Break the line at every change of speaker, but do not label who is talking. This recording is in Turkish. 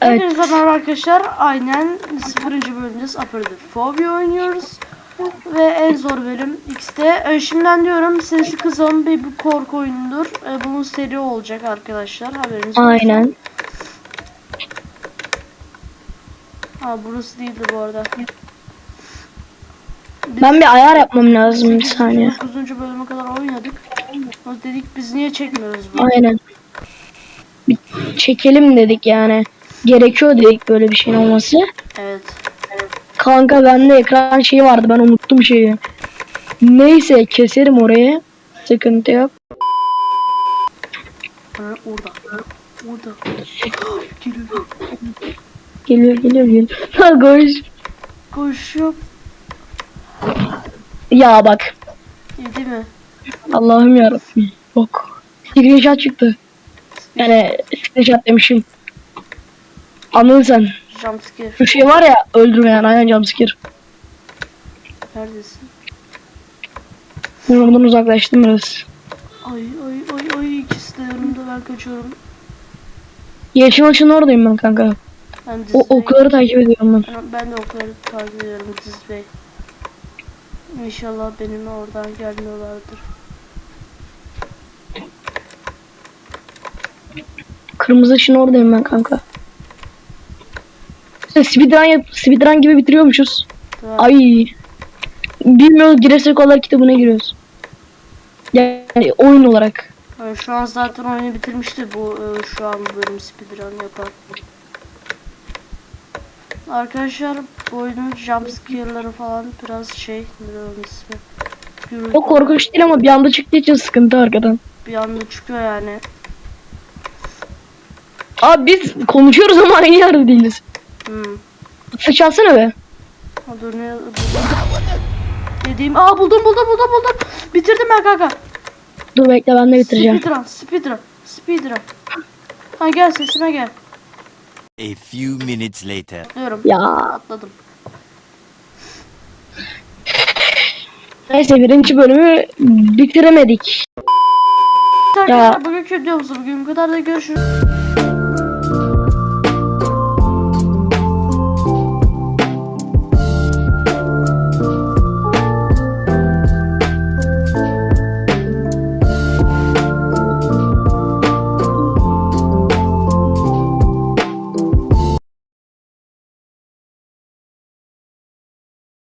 Evet.
Hepinize merhaba arkadaşlar. Aynen 0. bölümdeyiz. Upper the Phobia oynuyoruz. Ve en zor bölüm X'te. Ee, şimdiden diyorum Sesli Kızım bir, bir korku oyunudur. Ee, bunun seri olacak arkadaşlar. Haberiniz olsun.
Aynen.
Ha burası değildi bu arada.
Ben bir ayar yapmam lazım bir saniye.
9. bölüme kadar oynadık. Dedik biz niye çekmiyoruz bunu?
Aynen. Bir çekelim dedik yani. Gerekiyor dedik böyle bir şeyin olması.
Evet.
Kanka bende ekran şeyi vardı ben unuttum şeyi. Neyse keserim orayı. Sıkıntı yok.
Orada. Orada. Geliyor.
Geliyor geliyor geliyor. Ha koş.
Koşuyor.
Ya bak.
Yedi mi?
Allah'ım yarabbim. Yok. Screenshot çıktı. Yani screenshot demişim. Anladın sen.
Jumpscare.
Şu şey var ya öldürmeyen aynen jumpscare.
Neredesin?
Bundan uzaklaştım biraz.
Ay ay ay ay ikisi de yanımda ben kaçıyorum.
Yeşil maçın oradayım ben kanka.
Ben
O okları takip ediyorum ben.
Ben, ben de okları takip ediyorum Diz Bey. İnşallah benimle oradan gelmiyorlardır.
Kırmızı ışın oradayım ben kanka. Speedrun, yap speedrun gibi bitiriyormuşuz.
Tamam.
Ay. Bilmiyoruz girersek olarak kitabına giriyoruz. Yani oyun olarak.
Yani şu an zaten oyunu bitirmişti bu e, şu an bölüm speedrun yapan. Arkadaşlar bu oyunun jumpscare'ları falan biraz şey ne ismi. Gürültü
O korkunç değil ama bir anda çıktığı için sıkıntı arkadan.
bir anda çıkıyor yani.
Abi biz konuşuyoruz ama aynı yerde değiliz.
Hmm.
Sıçalsana be.
Ha, dur ne. Dediğim aa buldum buldum buldum buldum. Bitirdim ben kanka.
Dur bekle ben de bitireceğim.
Speedrun speedrun speedrun. Ha gel sesime gel.
A few minutes later.
Diyorum.
Ya
Atladım.
neyse birinci bölümü bitiremedik.
Arkadaşlar bugünkü videomuzda bugün bu kadar da görüşürüz.